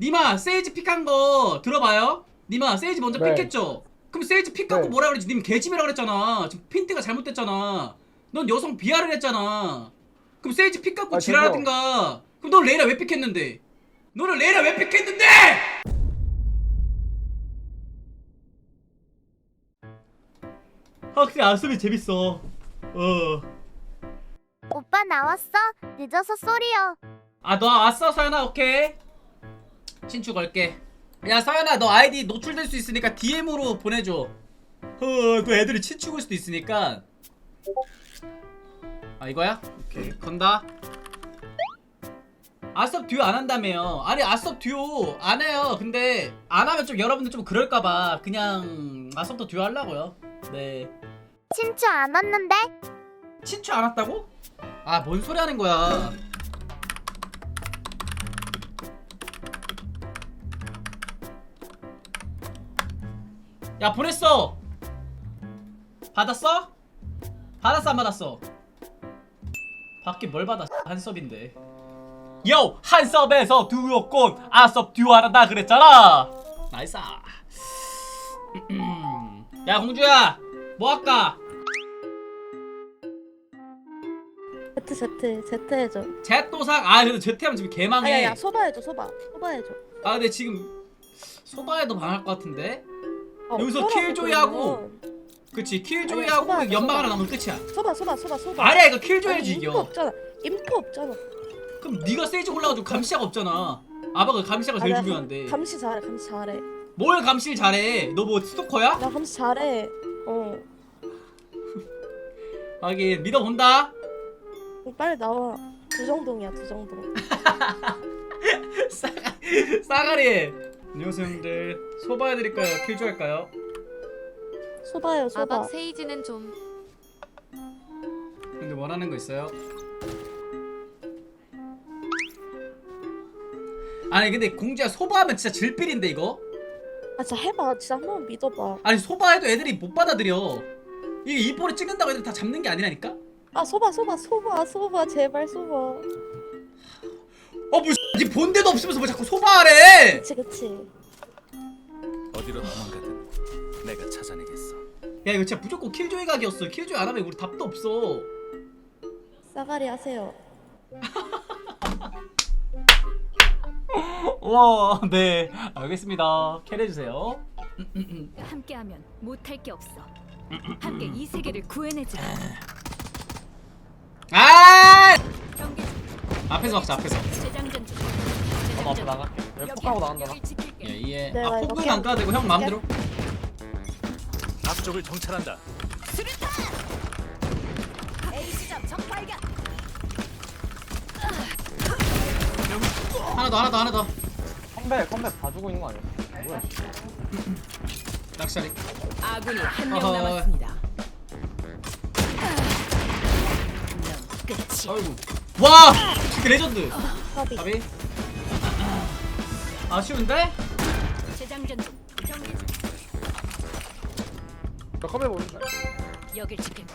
니마 세이지 픽한 거 들어봐요. 니마 세이지 먼저 네. 픽했죠. 그럼 세이지 픽 갖고 네. 뭐라 그러지? 님 개집이라 그랬잖아. 지금 핀트가 잘못됐잖아. 넌 여성 비하를 했잖아. 그럼 세이지 픽 갖고 아, 지랄하든가. 그럼 넌 레이라 왜 픽했는데? 너는 레이라 왜 픽했는데? 확실히 안쓰면 재밌어. 어. 오빠 나왔어? 늦어서 쏘리요. 아 너 왔어 서연아 오케이 신축 걸게. 야 서연아 너 아이디 노출될 수 있으니까 DM으로 보내줘. 어또 애들이 친축 올 수도 있으니까. 아 이거야? 오케이. 건다. 아섭 듀오 안 한다며요. 아니 아섭 듀오 안 해요. 근데 안 하면 좀 여러분들 좀 그럴까봐 그냥 아섭도 듀오 하려고요. 네. 친추 안 왔는데? 친추 안 왔다고? 아 뭔 소리 하는 거야 야 보냈어 받았어? 받았어 안 받았어? 받긴 뭘 받았어 한섭인데 요 한섭에서 듀오권 아섭 듀오하란다 그랬잖아 나이스 야 공주야 뭐 할까? Z Z Z 해줘. 제또상 아 근데 제태하면 지금 개망해 아야야 소바 해줘 소바 소바 해줘. 아 근데 지금 소바에도 망할 것 같은데 아, 여기서 어쩌라고, 킬조이하고. 그치 아니, 킬조이하고 연막 소바. 하나 남으면 끝이야 소바 소바 소바 소바. 아니야 이거 킬조이지 인포 이겨 없잖아. 인포 없잖아. 그럼 네가 세이지 올라가지고 감시자가 없잖아 아바가 감시자가 제일 아니야, 중요한데 감시 잘해 감시 잘해. 뭘 감시를 잘해 너 뭐 스토커야? 나 감시 잘해. 어. 하긴 믿어본다 어, 빨리 나와. 두정동이야 두정동. 싸가, 싸가리 안녕하세요 형들 소바 해드릴까요 킬조 할까요? 소바요 소바. 아박 세이지는 좀 근데 원하는 거 있어요? 아니 근데 공주야 소바하면 진짜 질필인데 이거? 아 진짜 해봐. 진짜 한 번 믿어봐. 아니 소바해도 애들이 못 받아들여 이게 이뽀를 찍는다고 애들 다 잡는 게 아니라니까? 아 소바 소바 소바 소바 제발 소바. 어, 뭐, 니 본데도 없으면서 뭐 자꾸 소바하래! 그치 그치. 어디로 도망가든 내가 찾아내겠어. 야, 이거 진짜 무조건 킬조이 각이었어. 킬조이 안 하면 우리 답도 없어. 싸가리 하세요. 와, 네. 알겠습니다. 캐내주세요. 함께하면 못할 게 없어. 함께 이 세계를 구해내자. 아! 경계 중. 앞에서 막자, 앞에서. 중. 어, 나가. 여기, 폭하고 나간다. 예. 내가 아, 이거 폭은 캠- 안 까도 되고 형 마음대로. 앞쪽을 정찰한다. 하나 더, 하나 더, 하나 더. 컴백 컴백 봐주고 있는 거 아니야? 뭐야? 낚시하리. 아군이 한 명 어허. 남았습니다. 끝이. 아이고. 와! 진짜 레전드. 까비. 가비. 아쉬운데? 재장전 중. 경계 중. 저 컴백 모른다. 여길 지킬게.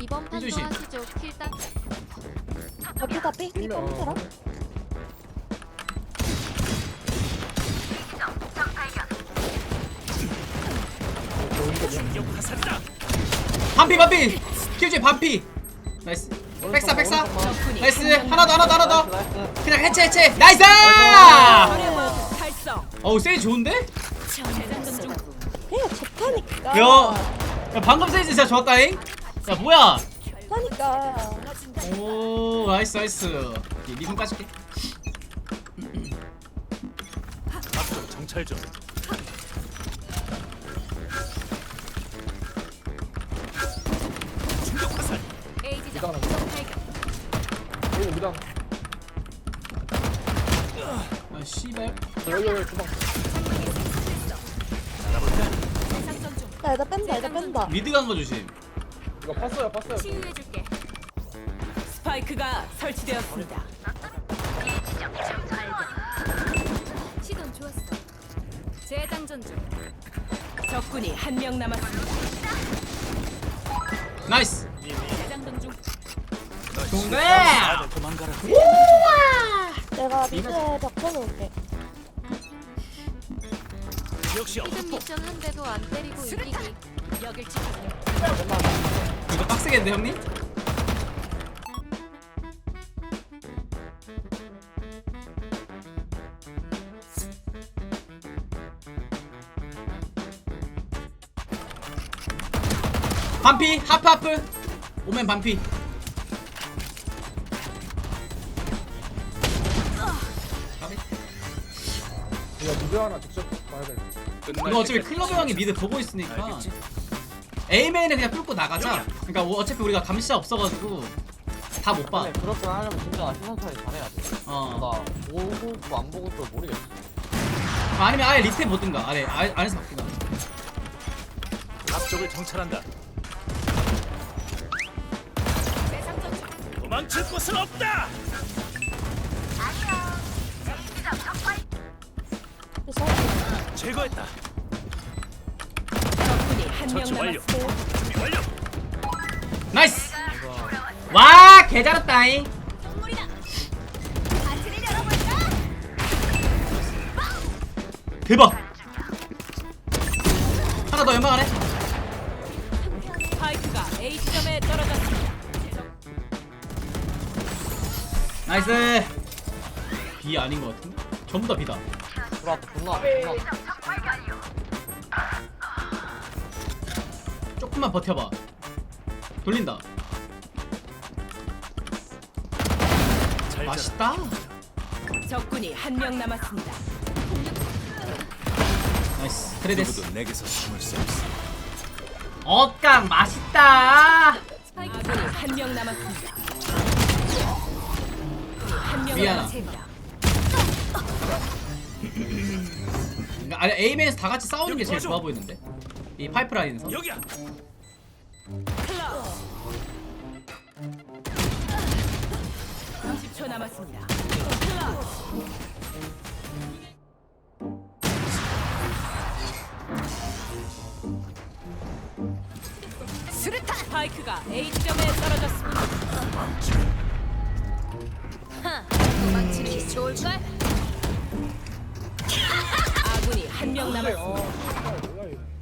이번 판도. 하시죠. 삐? 삐 컴퓨터라? 충격 화살이다. 반피, 반피! 킬조이 반피! 나이스. 백사, 백사. 나이스. 하나 더, 하나 더, 하나 더. 그냥 해체, 해체. 나이스! 어우, 세이 좋은데? 그냥 좋다니까. 야, 야 방금 세이즈 진짜 좋았다잉. 야 뭐야? 좋다니까. 오 나이스 나이스. 리손 까줄게. 앞쪽 정찰 중. 여기 미당. 아 씨발. 여기 여기 주방. 야 얘들 뺀다 얘들 뺀다. 미드 간 거 조심. 이거 팠어요 팠어요. 치유해줄게. 스파이크가 설치되었습니다. 시선 좋았어. 재장전 중. 적군이 한 명 남았습니다. 나이스. 재장전 중. 다들 도망가라. 내가 나 미드에. 역시 히든 없고 미션 한데도 안 때리고 이기기 여길 지켜. 이거 빡세겠는데 형님? 반피 하프 하프 오멘 반피 미드 하나 직접 봐야 돼. 이거 어차피 클로버 형이 미드 보고 있으니까 알겠지? A메인은 그냥 뚫고 나가자 그러니까 뭐 어차피 우리가 감시자 없어가지고 다 못 봐. 근데 그렇게 하려면 진짜 나 시선 처리 잘해야 돼. 어. 나 보고 안 보고 또 모르겠어. 아니면 아예 리테 보든가 아래 아예 안에서 바꾸가. 앞쪽을 정찰한다. 도망칠 곳은 없다. 그래서 제거했다. 적군이 한명 처치 완료. 남았습니다. 준비 완료. 나이스. 와 개잘했다잉. 대박. 하나 더 연막 안에. 스파이크가 A 지점에 떨어졌습니다. 나이스. B 아닌 것 같은데? 전부 다 B다. 들어왔다. 존나 존나. 조금만 버텨봐. 돌린다. 잘 자라. 맛있다. 적군이 한 명 남았습니다. 나이스. 트레데스. 누구도 내게서 숨을 수 없어. 어깡 맛있다. 아군이 한 명 남았습니다. 한명 미안하. 남았습니다. 그러니까 아니 A맨에서 다 같이 싸우는 게 제일. 좋아 보이는데. 이 파이프라인에서. 여기야. 클럽. 30초 남았습니다. 클럽. 스르타 스파이크가 A 지점에 떨어졌습니다. 도망치기 좋을걸? 아군이 한 명 남았습니다. 어.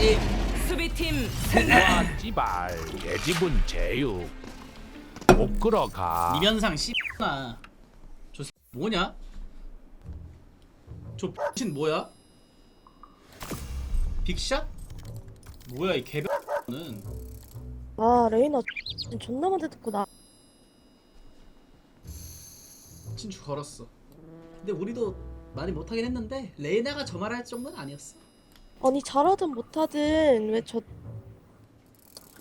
이- 수비팀 와 찌발 내 집은 제육 못 끌어가 이면상 씨나 저 새- 뭐냐? 저 X신 뭐야? 빅샷? 뭐야 이 개별는 아 레이나 존나 많이 듣고 나. 친추 걸었어 근데 우리도 많이 못하긴 했는데 레이나가 저 말할 정도는 아니었어 아니 잘하든 못하든 왜 저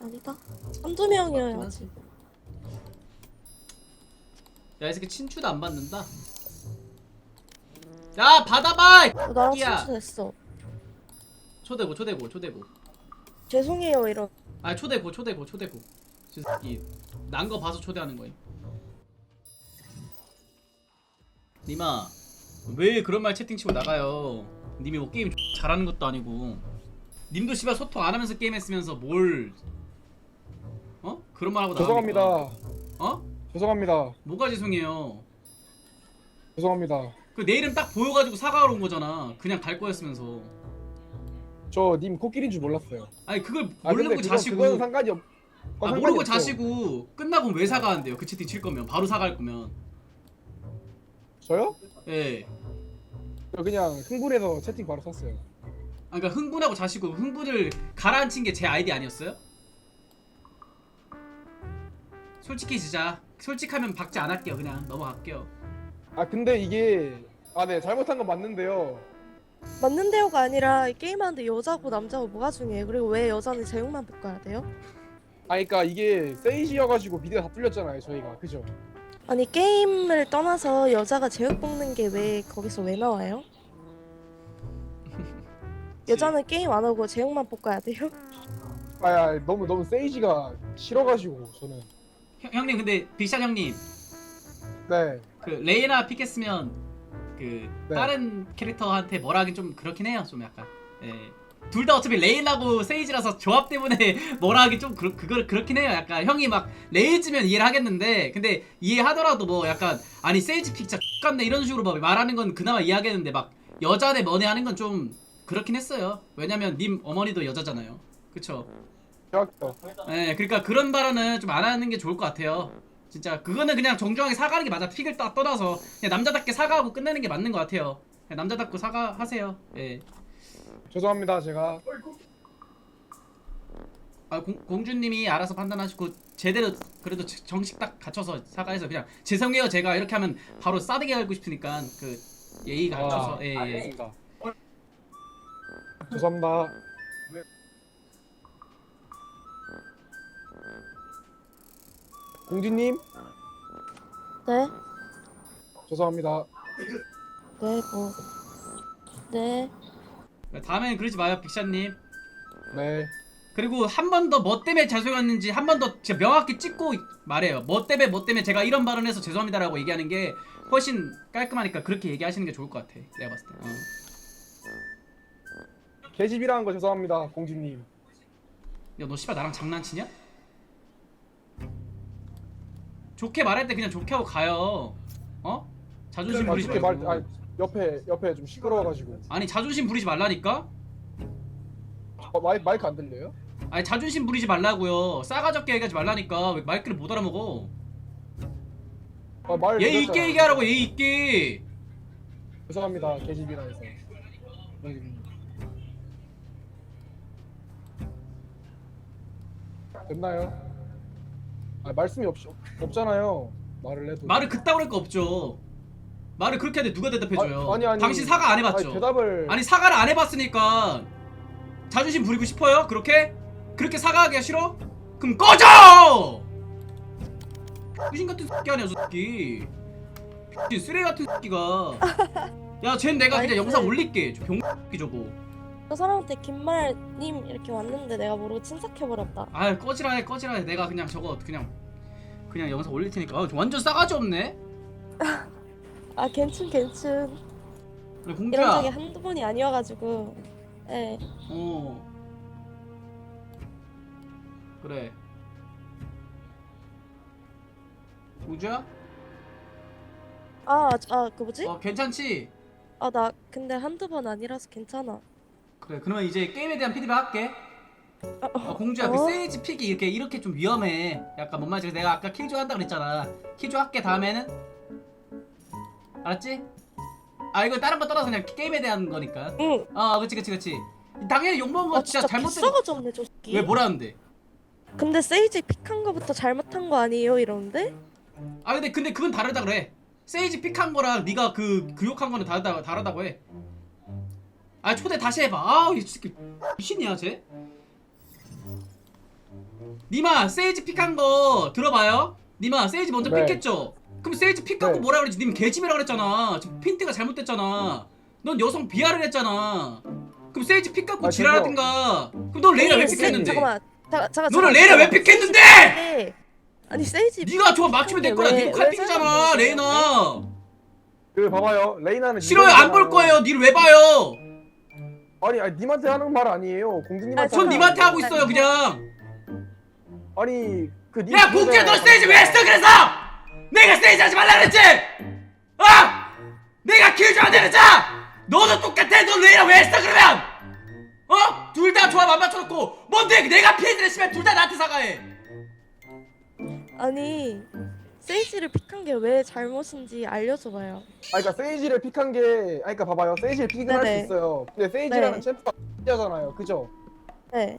아니다. 한두 명이어야지. 야이 새끼 친추도 안 받는다 야 받아봐! 이 어, 나랑 새끼야. 친추 됐어. 초대고 초대고 초대고 죄송해요 이런. 아 초대고 초대고 초대고 이난 거 봐서 초대하는 거임 님아 왜 그런 말 채팅 치고 나가요 님이 뭐 게임 잘하는 것도 아니고 님도 씨발 소통 안 하면서 게임 했으면서 뭘 어? 그런 말 하고 죄송합니다. 어? 죄송합니다. 뭐가 죄송해요 죄송합니다. 그 내 이름 딱 보여가지고 사과하러 온 거잖아 그냥 갈 거였으면서 저 님 코끼리인 줄 몰랐어요. 아니 그걸 아 모르고 그거 자시고 상관이 없. 그건 아 상관이 모르고 없죠. 자시고 끝나고 왜 사과한대요 그 채팅 칠 거면 바로 사과할 거면 저요? 예 저 그냥 흥분해서 채팅 바로 샀어요. 아, 그러니까 흥분하고 자시고 흥분을 가라앉힌 게 제 아이디 아니었어요? 솔직히 진짜 솔직하면 박제 안 할게요 그냥 넘어갈게요 아 근데 이게 아 네 잘못한 건 맞는데요. 맞는데요가 아니라 게임하는데 여자고 남자고 뭐가 중요해? 그리고 왜 여자는 제육만 볶아야 돼요? 아 그러니까 이게 세이지여가지고 미드가 다 뚫렸잖아요 저희가 그죠? 아니 게임을 떠나서 여자가 제육 볶는 게 왜 거기서 왜 나와요? 여자는 게임 안 하고 제육만 볶아야 돼요? 아 너무 너무 세이지가 싫어가지고 저는 형, 형님 근데 빅샷 형님 네 그 레이나 픽했으면 그 네. 다른 캐릭터한테 뭐라 하긴 좀 그렇긴 해요 좀 약간 예 둘 다 어차피 레일하고 세이지라서 조합 때문에 뭐라 하기 좀 그, 그걸 그렇긴 해요. 약간 형이 막 레이즈면 이해를 하겠는데 근데 이해하더라도 뭐 약간 아니 세이지 픽 진짜 X같네 이런 식으로 막 말하는 건 그나마 이해하겠는데 막 여자 대 머네 하는 건 좀 그렇긴 했어요. 왜냐면 님 어머니도 여자잖아요. 그쵸? 예, 그러니까 그런 발언은 좀 안 하는 게 좋을 것 같아요. 진짜 그거는 그냥 정중하게 사과하는 게 맞아. 픽을 딱 떠나서 그냥 남자답게 사과하고 끝내는 게 맞는 것 같아요. 그냥 남자답고 사과하세요. 예. 죄송합니다 제가. 아, 공, 공주님이 알아서 판단하시고 제대로 그래도 제- 정식 딱 갖춰서 사과해서 그냥 죄송해요 제가 이렇게 하면 바로 싸대기 알고 싶으니까 그 예의 갖춰서 예, 예. 알겠습니다. 죄송합니다. 공주님 네, 죄송합니다. 네, 뭐, 네. 다음엔 그러지 마요 빅샤님 네. 그리고 한 번 더 뭐 때문에 죄송했는지 한 번 더 진짜 명확히 찍고 말해요 뭐 때문에 뭐 때문에 제가 이런 발언해서 죄송합니다라고 얘기하는 게 훨씬 깔끔하니까 그렇게 얘기하시는 게 좋을 것 같아 내가 봤을 때 어. 개집이라는 거 죄송합니다 공주님. 야 너 씨발 나랑 장난치냐? 좋게 말할 때 그냥 좋게 하고 가요 어? 자존심 아, 부리지 쉽게 말고 말, 아, 옆에 옆에 좀 시끄러워가지고 아니 자존심 부리지 말라니까? 어, 마이, 마이크 안 들려요? 아니 자존심 부리지 말라고요 싸가지 없게 얘기하지 말라니까 왜 마이크를 못 알아먹어 아, 말 예의 있게 들렸잖아요. 얘기하라고 예의 있게 죄송합니다 개집이라 해서. 됐나요? 아 말씀이 없 없잖아요. 말을 해도. 말을 그따구 할거 없죠 말을 그렇게 하는데 누가 대답해줘요 아, 아니, 아니. 당신 사과 안 해봤죠 아니, 대답을 아니 사과를 안 해봤으니까 자존심 부리고 싶어요? 그렇게? 그렇게 사과하기가 싫어? 그럼 꺼져! 귀신 같은 새끼 아니야 저 새끼 귀신 쓰레기 같은 새끼가 야쟨 내가 그냥 나이스. 영상 올릴게 저 병 새끼 저거 저 사람한테 긴말님 이렇게 왔는데 내가 모르고 침삭해버렸다. 아 꺼지라 해 꺼지라 해 내가 그냥 저거 그냥 그냥 영상 올릴 테니까 아, 완전 싸가지 없네 아, 괜춘, 괜춘. 그래 이런 적이 공주야 한두 번이 아니어가지고. 예. 어 그래 공주야? 아, 아, 그 뭐지? 어 괜찮지? 아, 나 근데 한두 번 아니라서 괜찮아. 그래 그러면 이제 게임에 대한 피드백 할게 어, 공주야 그 어? 세이지 픽이 이렇게 이렇게 좀 위험해 약간 뭔 말인지 내가 아까 킬조 한다 그랬잖아 킬조 할게 다음에는 알았지? 아 이거 다른 거 떠나서 그냥 게임에 대한 거니까 응. 아 그치 그치 그치 당연히 욕먹은 거 아, 진짜 진짜 잘못된 비싸가지 없네, 저 새끼. 왜 뭐라는데 근데 세이지 픽한 거부터 잘못한 거 아니에요? 이러는데? 아 근데 근데 그건 다르다 그래 세이지 픽한 거랑 네가 그 교육한 거는 다르다 다르다고 해. 아 초대 다시 해봐. 아이 새끼 미신이야 쟤. 니마 세이지 픽한 거 들어봐요. 니마 세이지 먼저 네. 픽했죠. 그럼 세이지 픽하고 네. 뭐라 그랬지? 님 개집이라 그랬잖아. 지금 핀트가 잘못됐잖아. 넌 여성 비하를 했잖아. 그럼 세이지 픽하고 아, 지랄하든가. 그럼 넌 레이라 왜 아니, 세- 픽했는데? 잠깐만. 자, 잠깐. 너는 잠깐, 레이라 왜. 픽했는데? 네. 아니 세이지 네가 좋아 맞추면 될 거야. 왜- 니가 왜 칼픽이잖아? 레이나. 그 봐봐요 레이나는 싫어요 안 볼 거예요 니를 왜 봐요 아니 아니 님한테 하는 말 아니에요 공주님한테 아, 전 하는 님한테. 하고 있어요 그냥 아니 그 님 야 공주야 너 스테이지 왜 했어 그래서 내가 스테이지 하지 말라 그랬지 어? 내가 킬 줘야 되는 자 너도 똑같아 너 레이라 왜 했어 그러면 어? 둘 다 조합 안 맞춰놓고 뭔데 내가 피해를 했으면 둘 다 나한테 사과해 아니 세이지를 픽한 게 왜 잘못인지 알려줘봐요. 아 그러니까 세이지를 픽한 게 아니 그러니까 봐봐요 세이지를 픽은 할 수 네네. 있어요 근데 세이지라는 네. 챔프가 X잖아요 그죠? 네.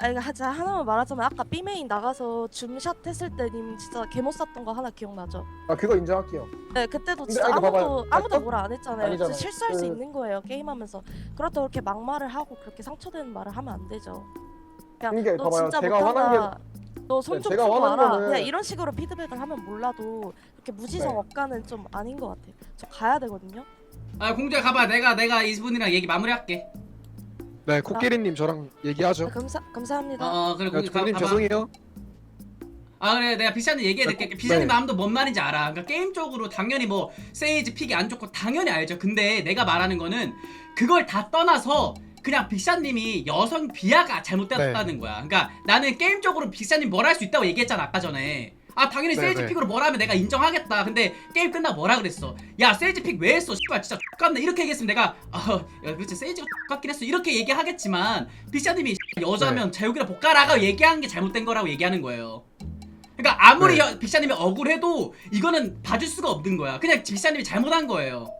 아 이거 하자 하나만 말하자면 아까 B 메인 나가서 줌샷 했을 때 님 진짜 개못 샀던 거 하나 기억나죠? 아 그거 인정할게요 네 그때도 근데 진짜 아니, 아무도 봐봐요. 아무도 아, 뭐라 안 했잖아요. 아니잖아요. 진짜 실수할 수 그- 있는 거예요 게임하면서. 그렇다고 그렇게 막말을 하고 그렇게 상처되는 말을 하면 안 되죠. 그냥 그러니까 너 봐봐요. 진짜 제가 화난 못한다. 너손 네, 좀 제가 풀고 화난 와라. 거는- 그냥 이런 식으로 피드백을 하면 몰라도 이렇게 무지성 네. 억가는 좀 아닌 것 같아. 저 가야 되거든요. 아 공주야 가봐 내가 내가 이분이랑 얘기 마무리할게 네 코끼리님 저랑 얘기하죠. 아, 감사 감사합니다. 어 어 그래 공주 가, 님 가봐 죄송해요. 아 그래 내가 비샤님 얘기해드릴게. 네. 비샤님 마음도 뭔 말인지 알아. 그러니까 게임적으로 당연히 뭐 세이지 픽이 안 좋고 당연히 알죠. 근데 내가 말하는 거는 그걸 다 떠나서 그냥 빅샤님이 여성 비하가 잘못되었다는 네. 거야. 그러니까 나는 게임적으로 빅샤님 뭘 할 수 있다고 얘기했잖아 아까 전에 아 당연히 네, 세이지 네. 픽으로 뭘 하면 내가 인정하겠다 근데 게임 끝나고 뭐라 그랬어 야 세이지 픽왜 했어 씨발 진짜 X같네 이렇게 얘기했으면 내가 아 야, 그렇지 세이지가 X같긴 했어 이렇게 얘기하겠지만 빅샤님이 여자면 네. 제육이랑 볶아라가 얘기한 게 잘못된 거라고 얘기하는 거예요 그러니까 아무리 네. 여- 빅샤님이 억울해도 이거는 봐줄 수가 없는 거야. 그냥 빅샤님이 잘못한 거예요.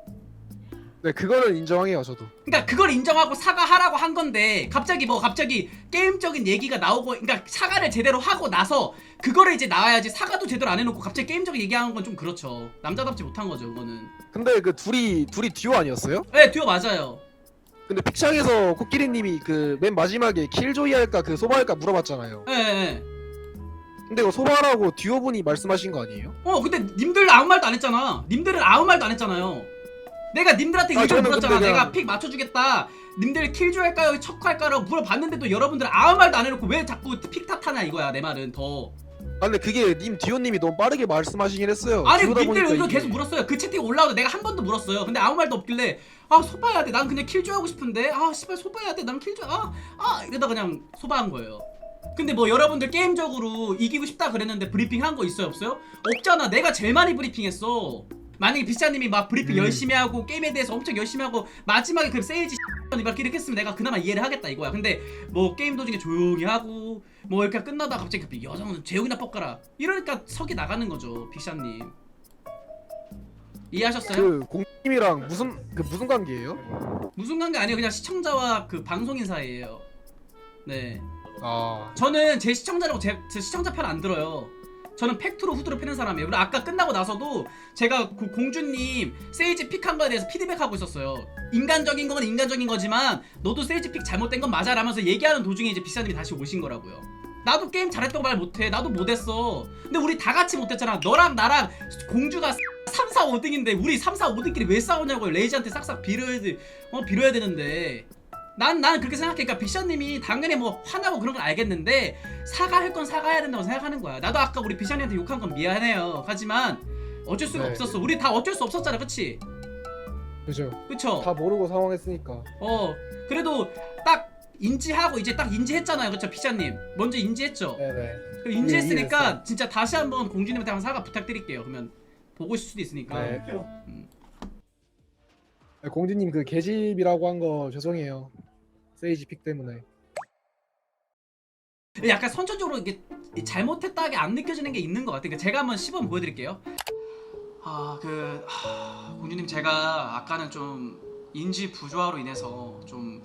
네 그거는 인정해요 저도. 그러니까 그걸 인정하고 사과하라고 한 건데 갑자기 뭐 갑자기 게임적인 얘기가 나오고 그러니까 사과를 제대로 하고 나서 그거를 이제 나와야지 사과도 제대로 안 해놓고 갑자기 게임적인 얘기하는 건 좀 그렇죠. 남자답지 못한 거죠 그거는. 근데 그 둘이 둘이 듀오 아니었어요? 네 듀오 맞아요. 근데 픽창에서 코끼리님이 그 맨 마지막에 킬조이 할까 그 소바 할까 물어봤잖아요. 예. 네, 근데 그 소바라고 듀오 분이 말씀하신 거 아니에요? 어 근데 님들 아무 말도 안 했잖아. 님들은 아무 말도 안 했잖아요. 내가 님들한테 아, 의견 저는 물었잖아. 근데 내가 그냥- 픽 맞춰주겠다. 님들 킬조 할까요? 척 할까라고 물어봤는데도 여러분들 아무 말도 안 해놓고 왜 자꾸 픽 탓하냐 이거야 내 말은 더. 아 근데 그게 님 듀오님이 너무 빠르게 말씀하시긴 했어요. 아니 님들 보니까 의견 이게- 계속 물었어요. 그 채팅 올라오도 내가 한 번도 물었어요. 근데 아무 말도 없길래 아 소바해야 돼. 난 그냥 킬조 하고 싶은데 아 씨발 소바해야 돼. 난 킬조 아아 이러다 그냥 소바한 거예요. 근데 뭐 여러분들 게임적으로 이기고 싶다 그랬는데 브리핑 한 거 있어요 없어요? 없잖아. 내가 제일 많이 브리핑했어. 만약에 비샤님이 막 브리핑 음. 열심히 하고 게임에 대해서 엄청 열심히 하고 마지막에 그 세일즈 이렇게 했으면 내가 그나마 이해를 하겠다 이거야. 근데 뭐 게임 도중에 조용히 하고 뭐 이렇게 끝나다 갑자기 그 여성은 제육이나 뻑가라 이러니까 석이 나가는 거죠 비샤님. 이해하셨어요? 그 공님이랑 무슨 그 무슨 관계예요? 무슨 관계 아니에요. 그냥 시청자와 그 방송인 사이예요. 네. 아 저는 제 시청자라고 제, 제 시청자 편 안 들어요. 저는 팩트로 후드로 패는 사람이에요. 그리고 아까 끝나고 나서도 제가 그 공주님 세이지 픽한 거에 대해서 피드백하고 있었어요. 인간적인 건 인간적인 거지만 너도 세이지 픽 잘못된 건 맞아 라면서 얘기하는 도중에 이제 비싸님이 다시 오신 거라고요. 나도 게임 잘했다고 말 못해. 나도 못했어. 근데 우리 다 같이 못했잖아. 너랑 나랑 공주가 3, 4, 5등인데 우리 3, 4, 5등끼리 왜 싸우냐고요. 레이지한테 싹싹 빌어야 돼. 어 빌어야 되는데. 난, 난 그렇게 생각해. 그러니까 빅샤님이 당연히 뭐 화나고 그런 건 알겠는데 사과할 건 사과해야 된다고 생각하는 거야. 나도 아까 우리 빅샤님한테 욕한 건 미안해요. 하지만 어쩔 수가 네. 없었어. 우리 다 어쩔 수 없었잖아. 그치? 그죠. 그쵸? 다 모르고 상황했으니까. 어 그래도 딱 인지하고 이제 딱 인지했잖아요. 그쵸? 빅샤님. 먼저 인지했죠? 네네. 그 인지했으니까. 진짜 다시 한번 공주님한테 한번 사과 부탁드릴게요. 그러면 보고 있을 수도 있으니까. 네. 음. 공주님 그 계집이라고 한 거 죄송해요. 세이지 픽 때문에. 약간 선천적으로 이게 잘못했다게 안 느껴지는 게 있는 것 같아요. 그러니까 제가 한번 시범 보여드릴게요. 아, 그 하, 공주님 제가 아까는 좀 인지 부조화로 인해서 좀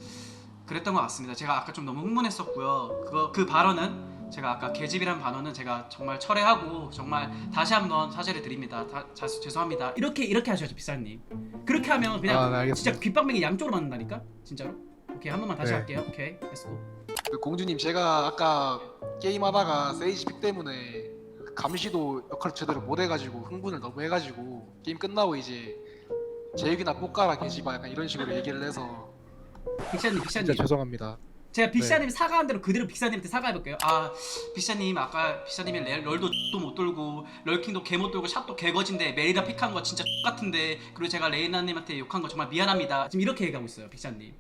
그랬던 것 같습니다. 제가 아까 좀 너무 흥분했었고요. 그거 그 발언은 제가 아까 계집이란 발언은 제가 정말 철회하고 정말 다시 한번 사죄를 드립니다. 다, 자, 죄송합니다. 이렇게 이렇게 하셔야죠, 비싸님. 그렇게 하면 그냥 아, 네, 알겠습니다. 진짜 귓방맹이 양쪽으로 맞는다니까, 진짜로. 오케이 한 번만 다시 네. 할게요. 오케이, 렛츠고. 그 공주님 제가 아까 게임하다가 세이지 픽 때문에 그 감시도 역할 제대로 못 해가지고 흥분을 너무 해가지고 게임 끝나고 이제 제육이나 볶아라 계집아 약간 이런 식으로 얘기를 해서 빅샤님, 진짜 빅샤님. 죄송합니다. 제가 빅샤님 사과한 대로 그대로 빅샤님한테 사과해볼게요. 아 빅샤님 아까 빅샤님이 렐- 럴도 또못 돌고 럴킹도 개 못 돌고 샷도 개거진데 메리다 픽한 거 진짜 같은데 그리고 제가 레이나님한테 욕한 거 정말 미안합니다. 지금 이렇게 얘기하고 있어요 빅샤님.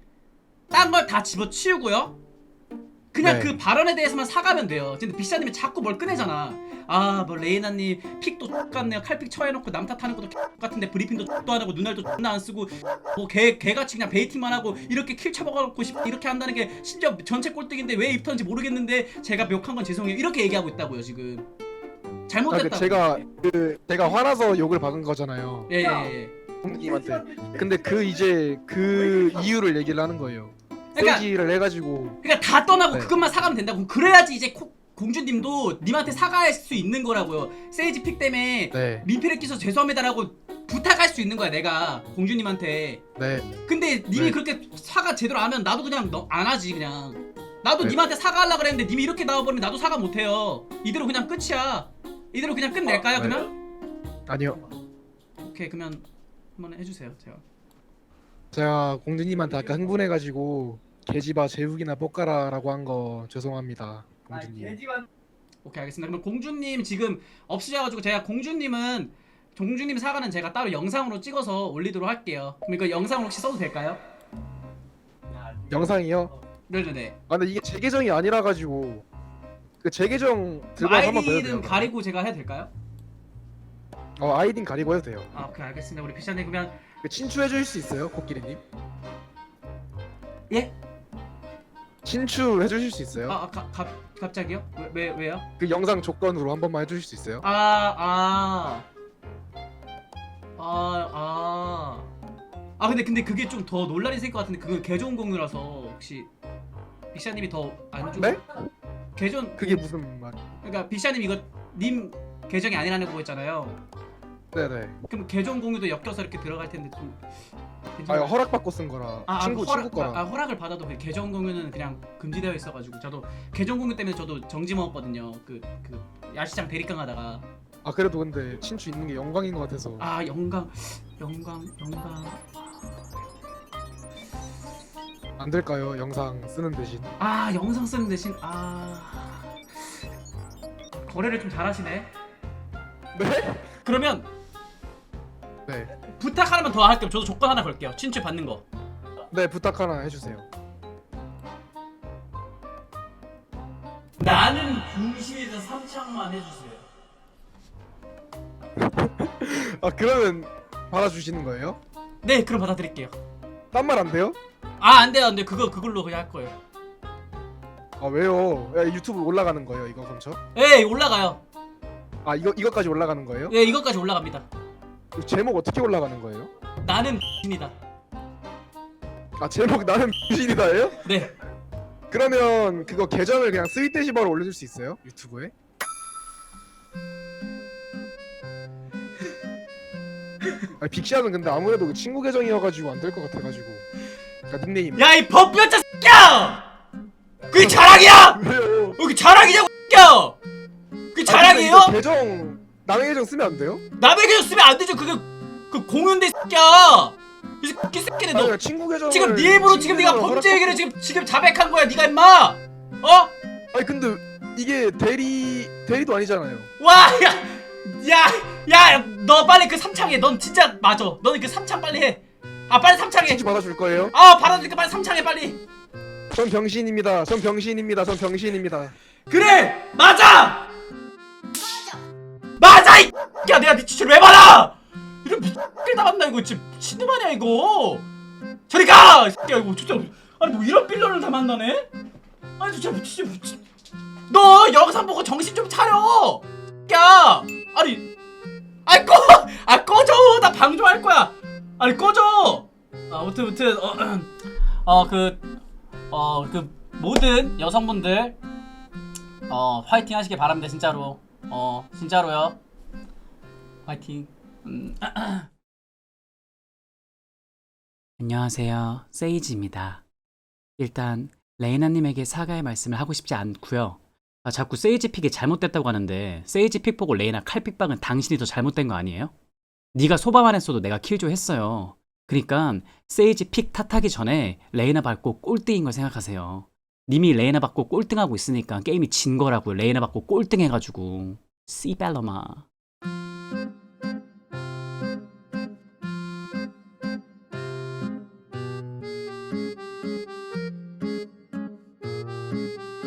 딴 걸 다 집어치우고요. 그냥 네. 그 발언에 대해서만 사과하면 돼요. 근데 빅샤님이 자꾸 뭘 꺼내잖아. 아 뭐 레이나님 픽도 똑같네요. 칼픽 처해놓고 남 탓하는 것도 똑같은데 브리핑도 또안 하고 눈알도 존나 안 쓰고 뭐개 개같이 그냥 베이팅만 하고 이렇게 킬 쳐먹어놓고 싶- 이렇게 한다는 게 심지어 전체 꼴등인데 왜 입턴지 모르겠는데 제가 욕한 건 죄송해요 이렇게 얘기하고 있다고요 지금 아, 그 제가 그 제가 화나서 욕을 박은 거잖아요. 예 예예 예, 예. 공주님한테. 근데 그 이제 그 이유를 얘기를 하는 거예요. 그러니까- 세이지를 해가지고 그러니까 다 떠나고 네. 그것만 사과하면 된다고 그래야지 이제 코- 공주님도 님한테 사과할 수 있는 거라고요 세이지 픽 때문에 네, 민폐를 끼서 죄송합니다라고 부탁할 수 있는 거야 내가 공주님한테 네, 근데 님이 네. 그렇게 사과 제대로 안 하면 나도 그냥 너, 안 하지 그냥 나도 네. 님한테 사과하려 그랬는데 님이 이렇게 나와버리면 나도 사과 못해요 이대로 그냥 끝이야 이대로 그냥 끝낼까요 네. 그러면? 아니요. 오케이 그러면 한번 해주세요 제가 제가 공주님한테 아까 흥분해가지고 계집아 제육이나 볶아라라고 한 거 죄송합니다, 공주님. 오케이 알겠습니다. 그러면 공주님 지금 없으셔가지고 제가 공주님은 공주님 사과는 제가 따로 영상으로 찍어서 올리도록 할게요. 그럼 이거 영상으로 혹시 써도 될까요? 영상이요? 네네네. 아 근데 이게 제 계정이 아니라 가지고 그제 계정 들고 한번 아이디는 보여도 돼요? 가리고 제가 해도 될까요? 어 아이디는 가리고 해도 돼요. 아 오케이 알겠습니다. 우리 비샤님 그러면 그 친추해 주실 수 있어요, 코끼리님? 예? 친추해 주실 수 있어요? 아, 아 가, 가, 갑자기요? 왜, 왜 왜요? 그 영상 조건으로 한 번만 해 주실 수 있어요? 아, 아. 아, 아. 아, 근데 근데 그게 좀 더 논란이 생길 것 같은데 그건 계정 공유라서 혹시 비샤님이 더 안 좋? 네? 계정 그게 무슨 말? 그러니까 비샤님 이거 님 계정이 아니라는 거 있잖아요. 네네. 그럼 계정 공유도 엮여서 이렇게 들어갈 텐데 좀 아 괜찮아요? 이거 허락 받고 쓴 거라. 아, 아, 친구 허락, 친구 거라. 아, 허락을 받아도 그 계정 공유는 그냥 금지되어 있어가지고 저도 계정 공유 때문에 저도 정지 먹었거든요. 그 그 야시장 대리강 하다가 아 그래도 근데 친추 있는 게 영광인 것 같아서. 아 영광 영광 영광 안 될까요? 영상 쓰는 대신. 아 영상 쓰는 대신 아 거래를 좀 잘하시네. 네? 그러면 네. 부탁 하나만 더 할게요. 저도 조건 하나 걸게요. 친추 받는 거. 네 부탁 하나 해주세요. 나는 중심에서 삼창만 해주세요. 아 그러면 받아주시는 거예요? 네, 그럼 받아드릴게요. 딴 말 안 돼요? 아, 안 돼요, 안 돼. 그거 그걸로 그냥 할 거예요. 아 왜요? 야, 유튜브 올라가는 거예요 이거 그럼 저? 예, 올라가요. 아 이거 이거까지 올라가는 거예요? 예, 이것까지 올라갑니다. 그 제목 어떻게 올라가는 거예요? 나는 신이다. 아 제목 나는 신이다예요? 네. 그러면 그거 계정을 그냥 스윗대시바로 올려줄 수 있어요? 유튜브에? 아 빅샤는 근데 아무래도 그 친구 계정이어가지고 안 될 것 같아가지고 그러니까 닉네임 야, 이 법변자 새끼야! 그게 자랑이야! 왜요? 그게 자랑이냐고 새끼야! 그게 자랑이에요? 계정 남의 계정 쓰면 안 돼요? 남의 계정 쓰면 안 되죠. 그게 그 공연대 새끼야. 이 새끼 새끼네 아니 너. 그냥 친구 계정 지금 네 입으로 지금 네가 범죄 얘기를 지금 지금 자백한 거야. 네가 임마. 어? 아니 근데 이게 대리 대리도 아니잖아요 와, 야, 야, 야, 너 빨리 그 삼창해. 넌 진짜 맞아. 너는 그 삼창 빨리 해. 아, 빨리 삼창해. 친추 받아줄 거예요? 아, 받아들니까 빨리 삼창해 빨리. 전 병신입니다 전 병신입니다 전 병신입니다 그래, 맞아. 맞아, 이 야, 내가 네 지출 왜 받아? 이런 미칠 담았나 이거 진짜 아니야 이거. 저리 가, 이 새끼야 이거 진짜. 아니 뭐 이런 빌런을 다 만나네? 아니 진짜 미치 미치. 너 영상 보고 정신 좀 차려. 야, 아니, 아이 꺼, 아 꺼져. 나 방종할 거야. 아니 꺼져. 아, 아무튼 아무튼 어그 어 그 모든 여성분들 어 화이팅 하시길 바랍니다 진짜로 어 진짜로요 화이팅. 음. 안녕하세요. 세이지입니다. 일단 레이나님에게 사과의 말씀을 하고 싶지 않고요. 아, 자꾸 세이지 픽이 잘못됐다고 하는데 세이지 픽 보고 레이나 칼픽방은 당신이 더 잘못된 거 아니에요? 네가 소바만 했어도 내가 킬조 했어요. 그니까 세이지 픽 탓하기 전에 레이나 밟고 꼴등인 걸 생각하세요. 님이 레이나 받고 꼴등하고 있으니까 게임이 진 거라고 레이나 받고 꼴등해가지고. 씨발로마 thank you